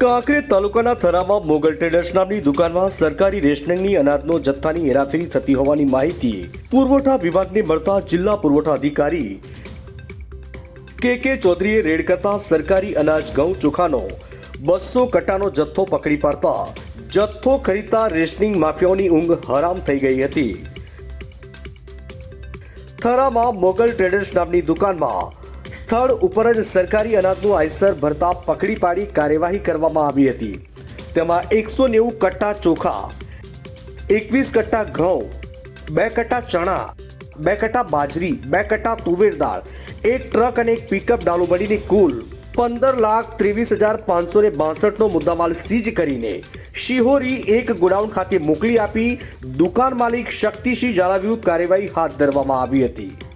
કાંકરેજ તાલુકાના થરામાં મોગલ ટ્રેડર્સ નામની દુકાનમાં સરકારી રેશનિંગની અનાજનો જથ્થાની હેરાફેરી થતી હોવાની માહિતી પુરવઠા વિભાગને મળતા જિલ્લા પુરવઠા અધિકારી કે કે ચૌધરીએ રેડ કરતા સરકારી અનાજ ઘઉં ચોખાનો બસો કટ્ટાનો જથ્થો પકડી પાડતા જથ્થો ખરીદતા રેશનિંગ માફિયાઓની ઊંઘ હરામ થઈ ગઈ હતી. થરામાં મોગલ ટ્રેડર્સ નામની દુકાનમાં સ્થળ ઉપર જ સરકારી અનાજનું આયસર ભરતા પકડી પાડી કાર્યવાહી કરવામાં આવી હતી. તેમાં એકસો નેવું કટ્ટા ચોખા, એકવીસ કટ્ટા ઘઉં, બે કટ્ટા ચણા, બે કટ્ટા બાજરી, બે કટ્ટા તુવેર દાળ, એક ટ્રક અને એક પિકઅપ ડાલુ મળીને કુલ પંદર લાખ ત્રેવીસ હજાર પાંચસો ને બાસઠનો મુદ્દામાલ સીઝ કરીને શિહોરી એક ગોડાઉન ખાતે મોકલી આપી દુકાન માલિક શક્તિસિંહ જણાવ્યું કાર્યવાહી હાથ ધરવામાં આવી હતી.